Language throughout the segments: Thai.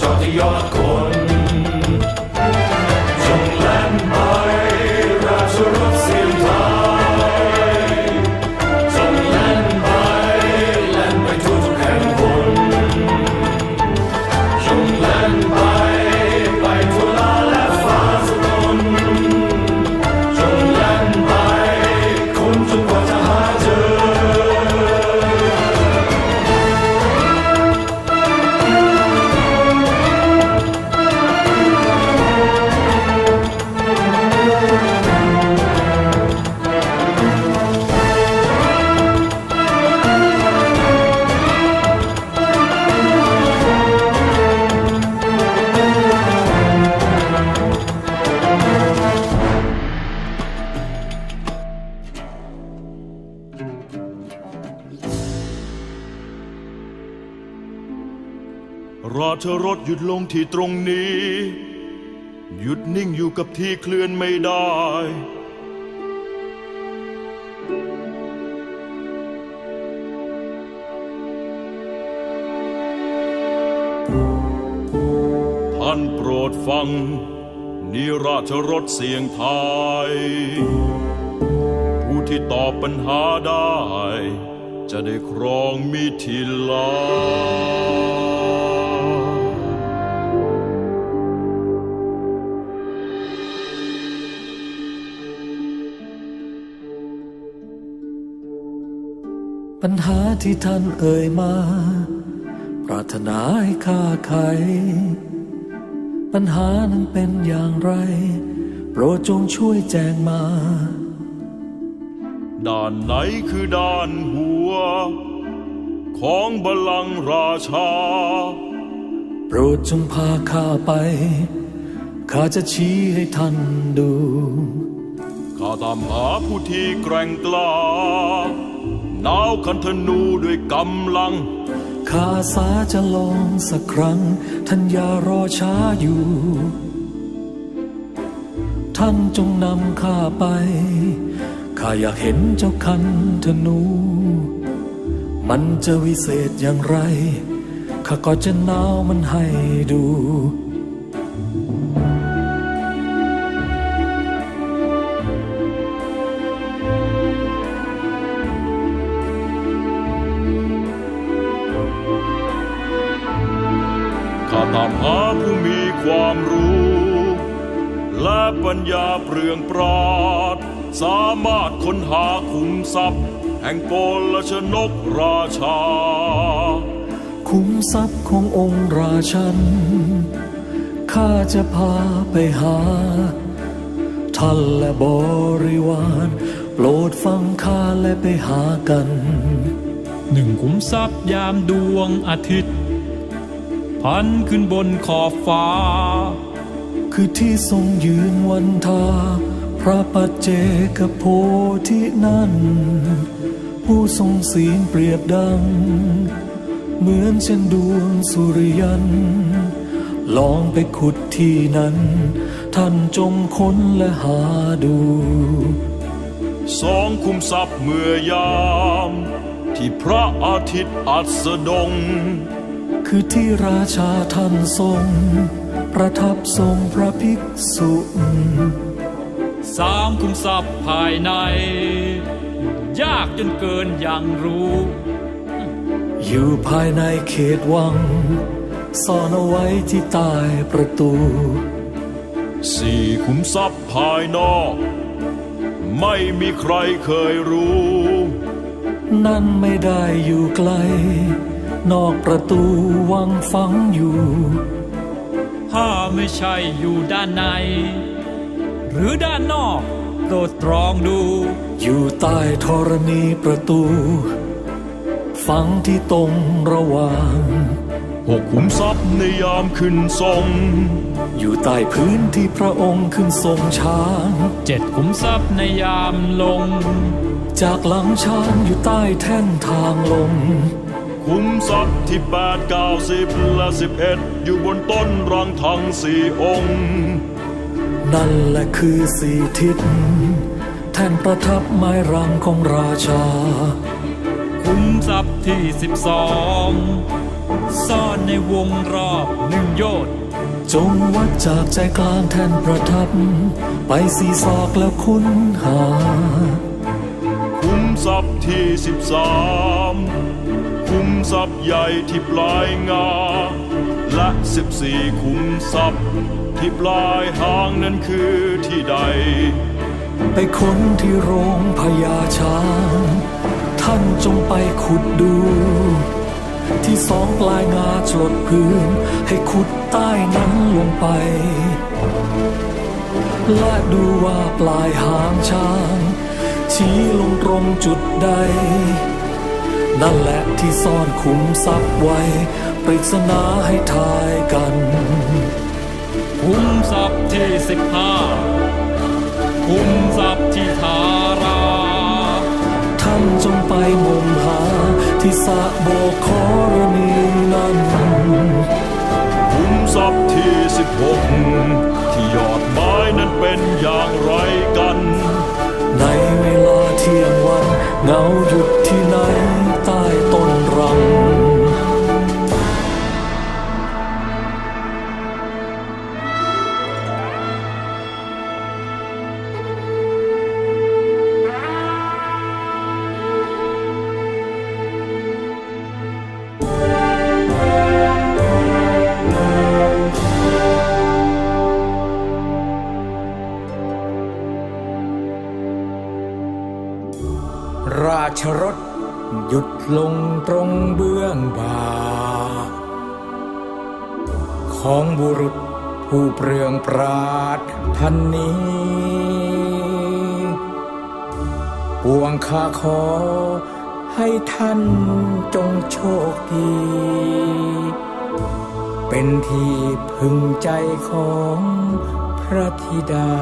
แล่นไป ราชรถหยุดลงที่ตรงนี้ หยุดนิ่งอยู่กับที่เคลื่อนไม่ได้ ท่านโปรดฟังนี่ราชรถเสียงไทย ผู้ที่ตอบปัญหาได้ จะได้ครองมิถิลา ปัญหาที่ท่านเอ่ยมา ปรารถนาให้ข้าไข ปัญหานั้นเป็นอย่างไร โปรดจงช่วยแจ้งมา ด้านไหนคือด้านหัว ของบัลลังก์ราชา โปรดจงพาข้าไป ข้าจะชี้ให้ท่านดู ข้าตามหาผู้ที่แกร่งกล้า หนาวคันธนูด้วยกำลังข้าสาจะลองสักครั้ง ท่านอย่ารอช้าอยู่ ท่านจงนำข้าไป ข้าอยากเห็นเจ้าคันธนู มันจะวิเศษอย่างไร ข้าก็จะหนาวมันให้ดู ปัญญาเปลืองปราด สามารถค้นหาขุมทรัพย์ แห่งโกลชนกราชา คุ้มทรัพย์ขององค์ราชัน ข้าจะพาไปหา ท่านและบริวาร โปรดฟังข้าและไปหากัน หนึ่งขุมทรัพย์ยามดวงอาทิตย์ พันขึ้นบนขอบฟ้า คือที่ทรงยืนวันทา พระปัจเจกโพธินั้น ผู้ทรงศีลเปรียบดัง เหมือนเช่นดวงสุริยัน ลองไปขุดที่นั้น ท่านจงค้นและหาดู สองคุมทรัพย์เมื่อยาม ที่พระอาทิตย์อัสดง คือที่ราชาท่านทรง ประทับทรงพระภิกษุสร้างคุมทรัพย์ภายใน ยากจนเกินอย่างรู้ อยู่ภายในเขตวังซ่อนเอาไว้ที่ใต้ประตู สี่ขุมทรัพย์ภายนอก ไม่มีใครเคยรู้ นั่นไม่ได้อยู่ไกล นอกประตูวังฝังอยู่ ถ้าไม่ใช่อยู่ด้านใน หรือด้านนอกโปรดตรองดู อยู่ใต้ธรณีประตู ฝังที่ตรงระหว่างหกขุมทรัพย์ในยามขึ้นทรง อยู่ใต้พื้นที่พระองค์ขึ้นทรงช้างเจ็ดขุมทรัพย์ในยามลง จากหลังช้างอยู่ใต้แท่นทางลง ขุมทรัพย์ที่แปดเก้าสิบและสิบเอ็ดอยู่บนต้นรังทั้งสี่องค์ นั่นแหละคือสี่ทิศ แท่นประทับไม้รังของราชา ขุมทรัพย์ที่สิบสองซ่อนในวงรอบหนึ่งโยชน์จงวัดจากใจกลางแท่นประทับ ไปสีศอกแล้วค้นหา ขุมทรัพย์ที่สิบสามขุมทรัพย์ใหญ่ที่ปลายงา และสิบสี่ขุมทรัพย์ที่ปลายหางนั้นคือที่ใด ไปค้นที่โรงพญาช้าง ท่านจงไปขุดดู ที่สองปลายงาจลดพื้น ให้ขุดใต้นั้นลงไปและดูว่าปลายหางช้าง ชี้ลงตรงจุดใด นั่นแหละที่ซ่อนขุมทรัพย์ไว้ ปริศนาให้ทายกัน ขุมทรัพย์ที่สิบห้าขุมทรัพย์ที่ทารา ท่านจงไปงมหาที่สระโบกขรณี ของบุรุษผู้เปลืองปราดท่านนี้ ปวงข้าขอให้ท่านจงโชคดี เป็นที่พึงใจของพระธิดา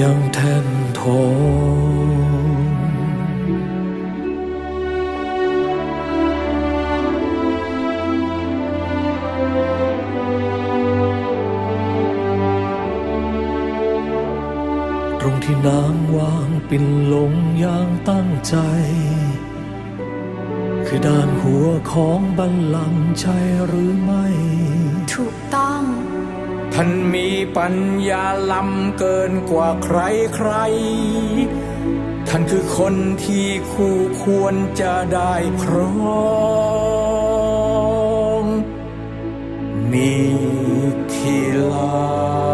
ยังแท่นทองตรงที่นางวางปิ่นลงอย่างตั้งใจ คือด้านหัวของบัลลังก์ใช่หรือไม่ ถูกต้อง ท่านมีปัญญาล้ำเกินกว่าใครใคร ท่านคือคนที่คู่ควรจะได้ครองมีทีลา